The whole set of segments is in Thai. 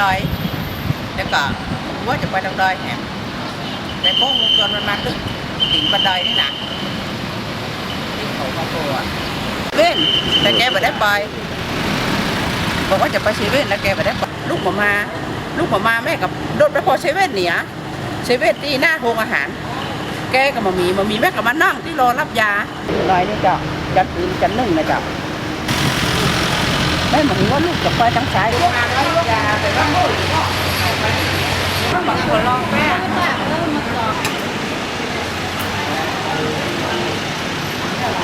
ดอยแล้วก็ว่าจะไปทางดอยแหมแต่กล้องวงจรมันมาตึ้งถึงบันไดนี่นะที่เขามาโผล่ะเว้นแต่แกไม่ได้ไปบอกว่าจะไปเซเว่นแล้วแกไม่ได้ไปลูกหมามา ลูกหมามาแม่กับโดดไปพอเซเว่นเนี่ยเซเว่นที่หน้าโรงอาหาร แกกับมามีมามีแม่กับมานั่งที่รอรับยาหน่อยนี่จ้ะจันทร์อื่นจันทร์หนึ่งนะจ้ะ แม่หมายว่าลูกจะไปทางซ้ายรับยาแต่ว่าโม่ก็บางคนลองแม่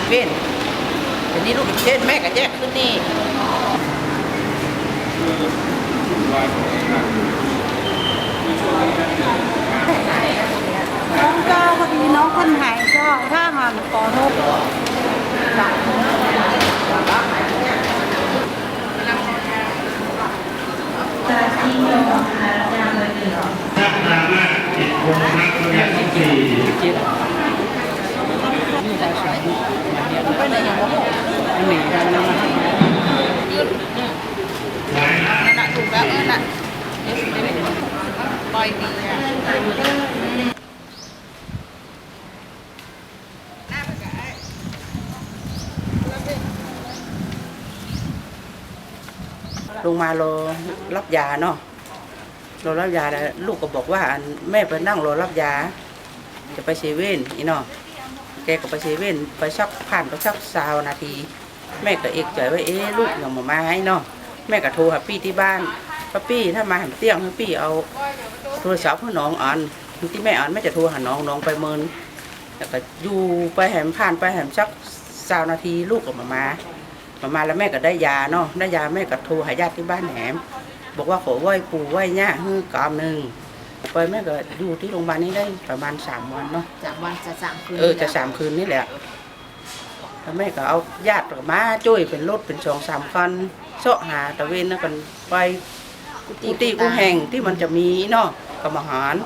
เว้นแต่นี่ลูกเช่นแม่กับแยกขึ้นนี่น้องเจ้าพอดีน้องคนหายเจ้าถ้าหันขอโทษ ถ้าตามาจิตคงรักตัวอย่างที่สี่ไปไหนอย่างวะหนีกันนะมันหลายล้านนั่นน่ะถูกแล้วเออน่ะปล่อยดีอะลงมารอรับยาเนาะ รอรับยาแล้วลูกก็บอกว่าอันแม่ไปนั่งรอรับยา จะไปเซเว่นอีนาะแกก็ไปเซเว่นไปชักผ่านไปชักสาวนาที แม่ก็เอกใจว่าเอ๊ะลูกยังมามาให้นาะแม่ก็โทรหาปี้ที่บ้านป้าปี้ถ้ามาแหมเตี้ยงให้ปี้เอาโทรศัพท์ให้น้องอ่านที่แม่อ่านแม่จะโทรหาน้องน้องไปเมินแล้วก็อยู่ไปแหมผ่านไปแหมชักสาวนาทีลูกก็มามามามาแล้วแม่ก็ได้ยาเนาะได้ยาแม่ก็โทรหาญาติที่บ้านแหม บอกว่าขอไหว้ปู่ไหว้ย่าให้กามหนึ่งไปแม่ก็อยู่ที่โรงพยาบาลนี้ได้ประมาณสามวันเนาะจากวันจะสามคืนเออจะสามคืนนี่แหละแล้วแม่ก็เอาญาติมาช่วยเป็นรถเป็นสองสามคันเสาะหาตะเวนนะกันไปกุฏิกูแห่งที่มันจะมีเนาะกรรมหาร